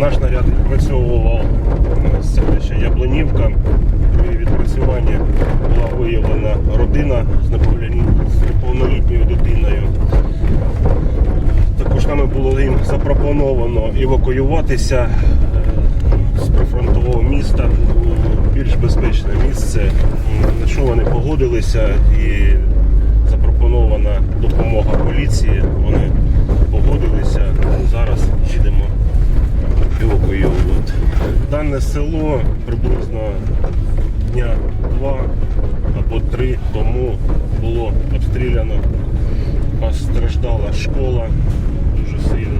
Наш наряд відпрацьовував селище Яблонівка. При відпрацюванні була виявлена родина з неповнолітньою дитиною. Також нами було їм запропоновано евакуюватися е, з прифронтового міста у більш безпечне місце, на що вони погодилися і Дане село приблизно дня два або три тому було обстріляно. Постраждала школа дуже сильно.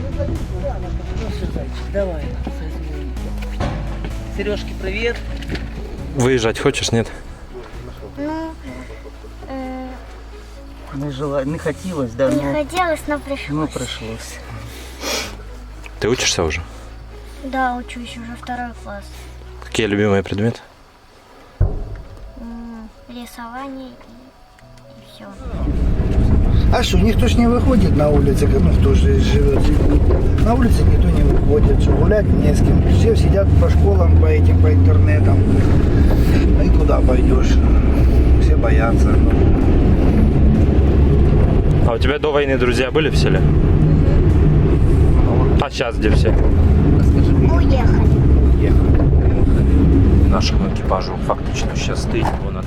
Ну все, зайчик, давай. Сережки, привет. Выезжать хочешь, нет? Ну, э, Не жила, не хотілось, да, не но, хотелось, но пришлось. ну пришлось. Ты учишься уже? Да, учусь уже второй класс. Какие любимые предметы? Рисование и, и все. А что, никто ж не выходит на улице, ну кто же живет. На улице никто не выходит, что гулять не с кем. Все сидят по школам, по этим, по интернетам. Ну и куда пойдешь? Все боятся. А у тебя до войны друзья были в селе? А сейчас где все? Уехали. Нашому екіпажу фактично щастить, бо над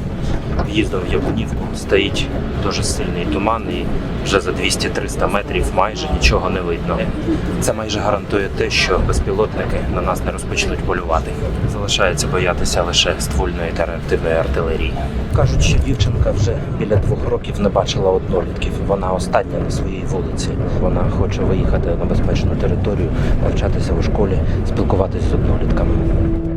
в'їздом в Яблунівку стоїть дуже сильний туман і вже за 200-300 метрів майже нічого не видно. Це майже гарантує те, що безпілотники на нас не розпочнуть полювати. Залишається боятися лише ствольної та реактивної артилерії. Кажуть, що дівчинка вже біля двох років не бачила однолітків. Вона остання на своїй вулиці. Вона хоче виїхати на безпечну територію, навчатися у школі, спілкуватися з однолітками.